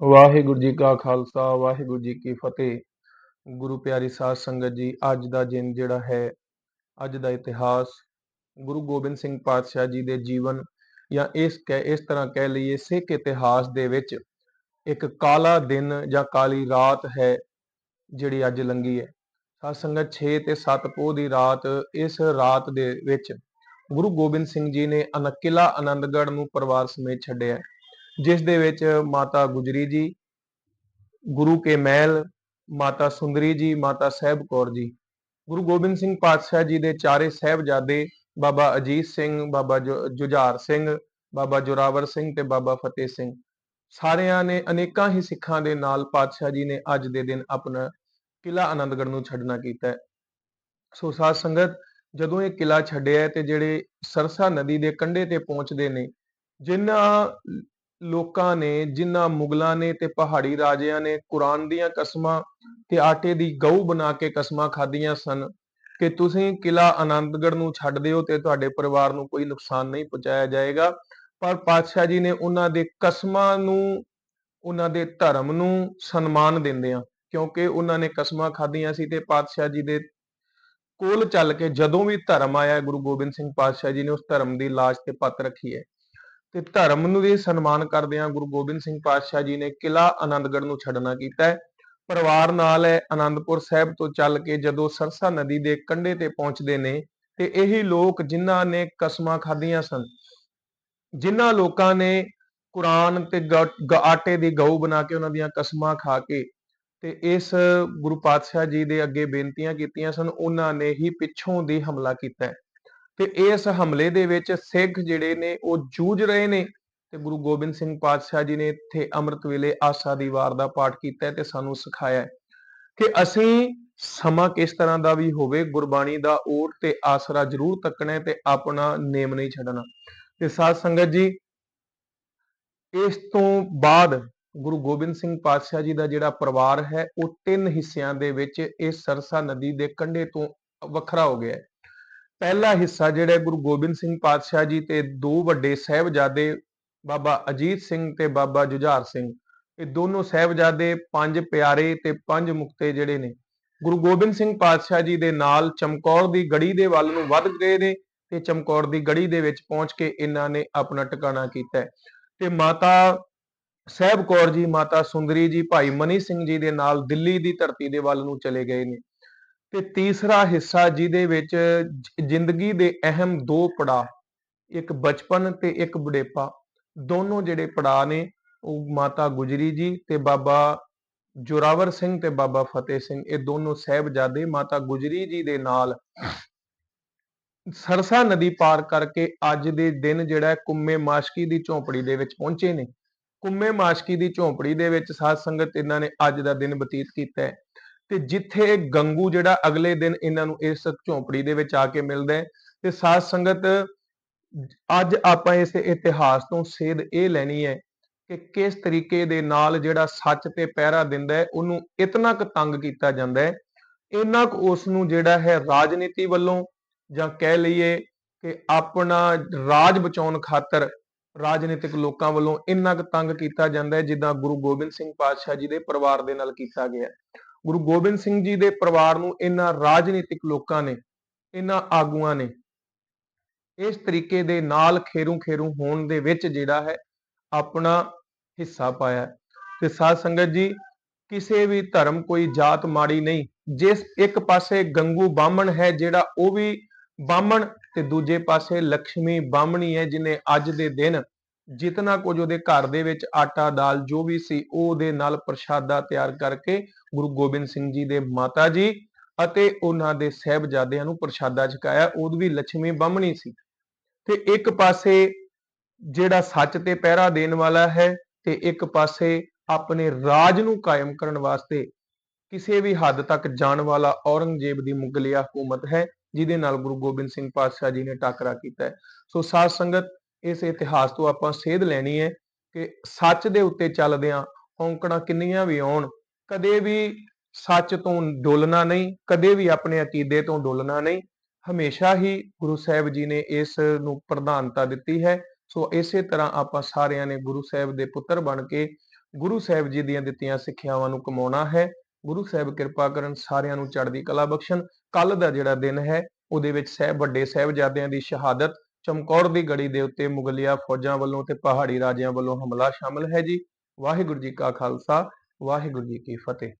ਵਾਹਿਗੁਰੂ ਜੀ ਕਾ ਖਾਲਸਾ, ਵਾਹਿਗੁਰੂ ਜੀ ਕੀ ਫਤਿਹ। ਗੁਰੂ ਪਿਆਰੀ ਸਾਧ ਸੰਗਤ ਜੀ, ਅੱਜ ਦਾ ਦਿਨ ਜਿਹੜਾ ਹੈ, ਅੱਜ ਦਾ ਇਤਿਹਾਸ, ਗੁਰੂ ਗੋਬਿੰਦ ਸਿੰਘ ਪਾਤਸ਼ਾਹ ਜੀ ਦੇ ਜੀਵਨ ਜਾਂ ਇਸ ਕਹਿ, ਇਸ ਤਰ੍ਹਾਂ ਕਹਿ ਲਈਏ ਸਿੱਖ ਇਤਿਹਾਸ ਦੇ ਵਿੱਚ ਇੱਕ ਕਾਲਾ ਦਿਨ ਜਾਂ ਕਾਲੀ ਰਾਤ ਹੈ, ਜਿਹੜੀ ਅੱਜ ਲੰਗੀ ਹੈ। ਸਾਧ ਸੰਗਤ 6 ਤੇ 7 ਪੋਹ ਦੀ ਰਾਤ, ਇਸ ਰਾਤ ਦੇ ਵਿੱਚ ਗੁਰੂ ਗੋਬਿੰਦ ਸਿੰਘ ਜੀ ਨੇ ਅਨਕਿਲਾ ਆਨੰਦਗੜ੍ਹ ਨੂੰ ਪਰਿਵਾਰ ਸਮੇਤ ਛੱਡਿਆ। ਜਿਸ ਦੇ ਵਿੱਚ ਮਾਤਾ ਗੁਜਰੀ ਜੀ, ਗੁਰੂ ਕੇ ਮਹਿਲ, ਮਾਤਾ ਸੁੰਦਰੀ ਜੀ, ਮਾਤਾ ਸਹਿਬ ਕੌਰ ਜੀ। ਗੁਰੂ ਗੋਬਿੰਦ ਸਿੰਘ ਪਾਤਸ਼ਾਹ ਜੀ ਦੇ ਚਾਰੇ ਸਹਿਬਜ਼ਾਦੇ, ਬਾਬਾ ਅਜੀਤ ਸਿੰਘ, ਬਾਬਾ ਜੁਝਾਰ ਸਿੰਘ, ਬਾਬਾ ਜੋਰਾਵਰ ਸਿੰਘ ਤੇ ਬਾਬਾ ਫਤਿਹ ਸਿੰਘ। ਸਾਰਿਆਂ ਨੇ ਅਨੇਕਾਂ ਹੀ ਸਿੱਖਾਂ ਦੇ ਨਾਲ ਪਾਤਸ਼ਾਹ ਜੀ ਨੇ ਅੱਜ ਦੇ ਦਿਨ ਆਪਣਾ ਕਿਲਾ ਆਨੰਦਗੜ੍ਹ ਨੂੰ ਛੱਡਣਾ ਕੀਤਾ ਸੋ ਸਾਧ ਸੰਗਤ, ਜਦੋਂ ਇਹ ਕਿਲਾ ਛੱਡਿਆ ਤੇ ਜਿਹੜੇ ਸਰਸਾ ਨਦੀ ਦੇ ਕੰਢੇ ਤੇ ਪਹੁੰਚਦੇ ਨੇ ਜਿਨ੍ਹਾਂ ਲੋਕਾਂ ਨੇ, ਜਿਨ੍ਹਾਂ ਮੁਗਲਾਂ ਨੇ ਤੇ ਪਹਾੜੀ ਰਾਜਿਆਂ ਨੇ ਕੁਰਾਨ ਦੀਆਂ ਕਸਮਾਂ ਤੇ ਆਟੇ ਦੀ ਗਊ ਬਣਾ ਕੇ ਕਸਮਾਂ ਖਾਧੀਆਂ ਸਨ, ਕਿ ਤੁਸੀਂ ਕਿਲਾ ਆਨੰਦਗੜ੍ਹ ਨੂੰ ਛੱਡ ਦਿਓ ਤੇ ਤੁਹਾਡੇ ਪਰਿਵਾਰ ਨੂੰ ਕੋਈ ਨੁਕਸਾਨ ਨਹੀਂ ਪਹੁੰਚਾਇਆ ਜਾਏਗਾ। ਪਰ ਪਾਤਸ਼ਾਹ ਜੀ ਨੇ ਉਹਨਾਂ ਦੇ ਕਸਮਾਂ ਨੂੰ, ਉਹਨਾਂ ਦੇ ਧਰਮ ਨੂੰ ਸਨਮਾਨ ਦਿੰਦੇ ਆ ਕਿਉਂਕਿ ਉਹਨਾਂ ਨੇ ਕਸਮਾਂ ਖਾਧੀਆਂ ਸੀ ਤੇ ਪਾਤਸ਼ਾਹ ਜੀ ਦੇ ਕੋਲ ਚੱਲ ਕੇ ਜਦੋਂ ਵੀ ਧਰਮ ਆਇਆ, ਗੁਰੂ ਗੋਬਿੰਦ ਸਿੰਘ ਪਾਤਸ਼ਾਹ ਜੀ ਨੇ ਉਸ ਧਰਮ ਦੀ ਲਾਜ ਤੇ ਪੱਤ ਰੱਖੀ ਹੈ। ਤੇ ਧਰਮ ਨੂੰ ਵੀ ਸਨਮਾਨ ਕਰਦਿਆਂ ਗੁਰੂ ਗੋਬਿੰਦ ਸਿੰਘ ਪਾਤਸ਼ਾਹ ਜੀ ਨੇ ਕਿਲਾ ਆਨੰਦਗੜ੍ਹ ਨੂੰ ਛੱਡਣਾ ਕੀਤਾ ਹੈ। ਪਰਿਵਾਰ ਨਾਲ ਹੈ, ਆਨੰਦਪੁਰ ਸਾਹਿਬ ਤੋਂ ਚੱਲ ਕੇ ਜਦੋਂ ਸਰਸਾ ਨਦੀ ਦੇ ਕੰਢੇ ਤੇ ਪਹੁੰਚਦੇ ਨੇ ਤੇ ਇਹੀ ਲੋਕ ਜਿਨ੍ਹਾਂ ਨੇ ਕਸਮਾਂ ਖਾਧੀਆਂ ਸਨ, ਜਿਨ੍ਹਾਂ ਲੋਕਾਂ ਨੇ ਕੁਰਾਨ ਤੇ ਆਟੇ ਦੀ ਗਊ ਬਣਾ ਕੇ ਉਹਨਾਂ ਦੀਆਂ ਕਸਮਾਂ ਖਾ ਕੇ ਤੇ ਇਸ ਗੁਰੂ ਪਾਤਸ਼ਾਹ ਜੀ ਦੇ ਅੱਗੇ ਬੇਨਤੀਆਂ ਕੀਤੀਆਂ ਸਨ, ਉਹਨਾਂ ਨੇ ਹੀ ਪਿੱਛੋਂ ਦੀ ਹਮਲਾ ਕੀਤਾ ਤੇ ਇਸ ਹਮਲੇ ਦੇ ਵਿੱਚ ਸਿੱਖ ਜਿਹੜੇ ਨੇ ਉਹ ਜੂਝ ਰਹੇ ਨੇ ਤੇ ਗੁਰੂ ਗੋਬਿੰਦ ਸਿੰਘ ਪਾਤਸ਼ਾਹ ਜੀ ਨੇ ਇੱਥੇ ਅੰਮ੍ਰਿਤ ਵੇਲੇ ਆਸਾ ਦੀ ਵਾਰ ਦਾ ਪਾਠ ਕੀਤਾ ਤੇ ਸਾਨੂੰ ਸਿਖਾਇਆ ਕਿ ਅਸੀਂ ਸਮਾਂ ਕਿਸ ਤਰ੍ਹਾਂ ਦਾ ਵੀ ਹੋਵੇ, ਗੁਰਬਾਣੀ ਦਾ ਓਟ ਤੇ ਆਸਰਾ ਜ਼ਰੂਰ ਤੱਕਣਾ ਤੇ ਆਪਣਾ ਨੇਮ ਨਹੀਂ ਛੱਡਣਾ। ਤੇ ਸਾਧ ਸੰਗਤ ਜੀ, ਇਸ ਤੋਂ ਬਾਅਦ ਗੁਰੂ ਗੋਬਿੰਦ ਸਿੰਘ ਪਾਤਸ਼ਾਹ ਜੀ ਦਾ ਜਿਹੜਾ ਪਰਿਵਾਰ ਹੈ, ਉਹ ਤਿੰਨ ਹਿੱਸਿਆਂ ਦੇ ਵਿੱਚ ਇਸ ਸਰਸਾ ਨਦੀ ਦੇ ਕੰਢੇ ਤੋਂ ਵੱਖਰਾ ਹੋ ਗਿਆ। ਹੈ ਪਹਿਲਾ ਹਿੱਸਾ ਜਿਹੜਾ ਗੁਰੂ ਗੋਬਿੰਦ ਸਿੰਘ ਪਾਤਸ਼ਾਹ ਜੀ ਤੇ ਦੋ ਵੱਡੇ ਸਹਿਬਜ਼ਾਦੇ, ਬਾਬਾ ਅਜੀਤ ਸਿੰਘ ਤੇ ਬਾਬਾ ਜੁਝਾਰ ਸਿੰਘ, ਇਹ ਦੋਨੋਂ ਸਹਿਬਜ਼ਾਦੇ ਪੰਜ ਪਿਆਰੇ ਤੇ ਪੰਜ ਮੁਕਤੇ ਜਿਹੜੇ ਨੇ, ਗੁਰੂ ਗੋਬਿੰਦ ਸਿੰਘ ਪਾਤਸ਼ਾਹ ਜੀ ਦੇ ਨਾਲ ਚਮਕੌਰ ਦੀ ਗੜੀ ਦੇ ਵੱਲ ਨੂੰ ਵੱਧ ਗਏ ਨੇ ਤੇ ਚਮਕੌਰ ਦੀ ਗੜੀ ਦੇ ਵਿੱਚ ਪਹੁੰਚ ਕੇ ਇਹਨਾਂ ਨੇ ਆਪਣਾ ਟਿਕਾਣਾ ਕੀਤਾ ਤੇ ਮਾਤਾ ਸਹਿਬ ਕੌਰ ਜੀ, ਮਾਤਾ ਸੁੰਦਰੀ ਜੀ, ਭਾਈ ਮਨੀ ਸਿੰਘ ਜੀ ਦੇ ਨਾਲ ਦਿੱਲੀ ਦੀ ਧਰਤੀ ਦੇ ਵੱਲ ਨੂੰ ਚਲੇ ਗਏ ਨੇ। ਤੇ ਤੀਸਰਾ ਹਿੱਸਾ ਜਿਹਦੇ ਵਿੱਚ ਜ਼ਿੰਦਗੀ ਦੇ ਅਹਿਮ ਦੋ ਪੜਾ ਇੱਕ ਬਚਪਨ ਤੇ ਇੱਕ ਬੁਢੇਪਾ। ਦੋਨੋਂ ਜਿਹੜੇ ਪੜਾ ਨੇ, ਉਹ ਮਾਤਾ ਗੁਜਰੀ ਜੀ ਤੇ ਬਾਬਾ ਜੋਰਾਵਰ ਸਿੰਘ ਤੇ ਬਾਬਾ ਫਤਿਹ ਸਿੰਘ, ਇਹ ਦੋਨੋਂ ਸਹਿਬਜ਼ਾਦੇ ਮਾਤਾ ਗੁਜਰੀ ਜੀ ਦੇ ਨਾਲ ਸਰਸਾ ਨਦੀ ਪਾਰ ਕਰਕੇ ਅੱਜ ਦੇ ਦਿਨ ਜਿਹੜਾ ਕੁੰਮੇ ਮਾਸ਼ਕੀ ਦੀ ਝੌਂਪੜੀ ਦੇ ਵਿੱਚ ਪਹੁੰਚੇ ਨੇ। ਕੁੰਮੇ ਮਾਸ਼ਕੀ ਦੀ ਝੌਂਪੜੀ ਦੇ ਵਿੱਚ ਸਾਧ ਸੰਗਤ ਇਹਨਾਂ ਨੇ ਅੱਜ ਦਾ ਦਿਨ ਬਤੀਤ ਕੀਤਾ ਹੈ। ਤੇ ਜਿੱਥੇ ਗੰਗੂ ਜਿਹੜਾ ਅਗਲੇ ਦਿਨ ਇਹਨਾਂ ਨੂੰ ਇਸ ਝੌਂਪੜੀ ਦੇ ਵਿੱਚ ਆ ਕੇ ਮਿਲਦਾ ਹੈ, ਤੇ ਸਾਧ ਸੰਗਤ, ਅੱਜ ਆਪਾਂ ਇਸ ਇਤਿਹਾਸ ਤੋਂ ਸੇਧ ਇਹ ਲੈਣੀ ਹੈ ਕਿ ਕਿਸ ਤਰੀਕੇ ਦੇ ਨਾਲ ਜਿਹੜਾ ਸੱਚ ਤੇ ਪਹਿਰਾ ਦਿੰਦਾ ਹੈ, ਉਹਨੂੰ ਇਤਨਾ ਕੁ ਤੰਗ ਕੀਤਾ ਜਾਂਦਾ ਹੈ, ਇੰਨਾ ਕੁ ਉਸ ਨੂੰ ਜਿਹੜਾ ਹੈ ਰਾਜਨੀਤੀ ਵੱਲੋਂ ਜਾਂ ਕਹਿ ਲਈਏ ਕਿ ਆਪਣਾ ਰਾਜ ਬਚਾਉਣ ਖਾਤਰ ਰਾਜਨੀਤਿਕ ਲੋਕਾਂ ਵੱਲੋਂ ਇੰਨਾ ਕੁ ਤੰਗ ਕੀਤਾ ਜਾਂਦਾ ਹੈ, ਜਿੱਦਾਂ ਗੁਰੂ ਗੋਬਿੰਦ ਸਿੰਘ ਪਾਤਸ਼ਾਹ ਜੀ ਦੇ ਪਰਿਵਾਰ ਦੇ ਨਾਲ ਕੀਤਾ ਗਿਆ। ਗੁਰੂ ਗੋਬਿੰਦ ਸਿੰਘ ਜੀ ਦੇ ਪਰਿਵਾਰ ਨੂੰ ਇਹਨਾਂ ਰਾਜਨੀਤਿਕ ਲੋਕਾਂ ਨੇ, ਇਹਨਾਂ ਆਗੂਆਂ ਨੇ ਇਸ ਤਰੀਕੇ ਦੇ ਨਾਲ ਖੇਰੂ ਖੇਰੂ ਹੋਣ ਦੇ ਵਿੱਚ ਜਿਹੜਾ ਹੈ ਆਪਣਾ ਹਿੱਸਾ ਪਾਇਆ ਤੇ ਸਾਧ ਸੰਗਤ ਜੀ, ਕਿਸੇ ਵੀ ਧਰਮ ਕੋਈ ਜਾਤ ਮਾੜੀ ਨਹੀਂ, ਜਿਸ ਇੱਕ ਪਾਸੇ ਗੰਗੂ ਬਾਹਮਣ ਹੈ ਜਿਹੜਾ ਉਹ ਵੀ ਬਾਹਮਣ ਤੇ ਦੂਜੇ ਪਾਸੇ ਲక్ష్ਮੀ ਬਾਹਮਣੀ ਹੈ ਜਿਨੇ ਅੱਜ ਦੇ ਦਿਨ ਜਿਤਨਾ ਕੁਝ ਉਹਦੇ ਘਰ ਦੇ ਵਿੱਚ ਆਟਾ, ਦਾਲ ਜੋ ਵੀ ਸੀ, ਉਹ ਉਹਦੇ ਨਾਲ ਪ੍ਰਸ਼ਾਦਾ ਤਿਆਰ ਕਰਕੇ ਗੁਰੂ ਗੋਬਿੰਦ ਸਿੰਘ ਜੀ ਦੇ ਮਾਤਾ ਜੀ ਅਤੇ ਉਹਨਾਂ ਦੇ ਸਹਿਬਜ਼ਾਦਿਆਂ ਨੂੰ ਪ੍ਰਸ਼ਾਦਾ ਛਕਾਇਆ। ਉਹ ਵੀ ਲక్ష్ਮੀ ਬਾਹਮਣੀ ਸੀ। ਤੇ ਇੱਕ ਪਾਸੇ ਜਿਹੜਾ ਸੱਚ ਤੇ ਪਹਿਰਾ ਦੇਣ ਵਾਲਾ ਹੈ ਤੇ ਇੱਕ ਪਾਸੇ ਆਪਣੇ ਰਾਜ ਨੂੰ ਕਾਇਮ ਕਰਨ ਵਾਸਤੇ ਕਿਸੇ ਵੀ ਹੱਦ ਤੱਕ ਜਾਣ ਵਾਲਾ ਔਰੰਗਜ਼ੇਬ ਦੀ ਮੁਗਲਿਆ ਹਕੂਮਤ ਹੈ, ਜਿਹਦੇ ਨਾਲ ਗੁਰੂ ਗੋਬਿੰਦ ਸਿੰਘ ਪਾਤਸ਼ਾਹ ਜੀ ਨੇ ਟਾਕਰਾ ਕੀਤਾ ਹੈ। ਸੋ ਸਾਧ ਸੰਗਤ ਇਸ ਇਤਿਹਾਸ ਤੋਂ ਆਪਾਂ ਸੇਧ ਲੈਣੀ ਹੈ ਕਿ ਸੱਚ ਦੇ ਉੱਤੇ ਚੱਲਦਿਆਂ ਹੌਂਕਣਾ ਕਿੰਨੀਆਂ ਵੀ ਆਉਣ, ਕਦੇ ਵੀ ਸੱਚ ਤੋਂ ਡੋਲਣਾ ਨਹੀਂ, ਕਦੇ ਵੀ ਆਪਣੇ ਅਕੀਦੇ ਤੋਂ ਡੋਲਣਾ ਨਹੀਂ, ਹਮੇਸ਼ਾ ਹੀ ਗੁਰੂ ਸਾਹਿਬ ਜੀ ਨੇ ਇਸ ਨੂੰ ਪ੍ਰਧਾਨਤਾ ਦਿੱਤੀ ਹੈ। ਸੋ ਇਸੇ ਤਰ੍ਹਾਂ ਆਪਾਂ ਸਾਰਿਆਂ ਨੇ ਗੁਰੂ ਸਾਹਿਬ ਦੇ ਪੁੱਤਰ ਬਣ ਕੇ ਗੁਰੂ ਸਾਹਿਬ ਜੀ ਦੀਆਂ ਦਿੱਤੀਆਂ ਸਿੱਖਿਆਵਾਂ ਨੂੰ ਕਮਾਉਣਾ ਹੈ। ਗੁਰੂ ਸਾਹਿਬ ਕਿਰਪਾ ਕਰਨ ਸਾਰਿਆਂ ਨੂੰ ਚੜ੍ਹਦੀ ਕਲਾ ਬਖਸ਼ਣ। ਕੱਲ ਦਾ ਜਿਹੜਾ ਦਿਨ ਹੈ, ਉਹਦੇ ਵਿੱਚ ਸਹਿਬ ਵੱਡੇ ਸਾਹਿਬਜ਼ਾਦਿਆਂ ਦੀ ਸ਼ਹਾਦਤ ਚਮਕੌਰ ਦੀ ਗੜੀ ਦੇ ਉੱਤੇ ਮੁਗਲਿਆ ਫੌਜਾਂ ਵੱਲੋਂ ਤੇ ਪਹਾੜੀ ਰਾਜਿਆਂ ਵੱਲੋਂ ਹਮਲਾ ਸ਼ਾਮਲ ਹੈ ਜੀ। ਵਾਹਿਗੁਰੂ ਜੀ ਕਾ ਖਾਲਸਾ, ਵਾਹਿਗੁਰੂ ਜੀ ਕੀ ਫਤਿਹ।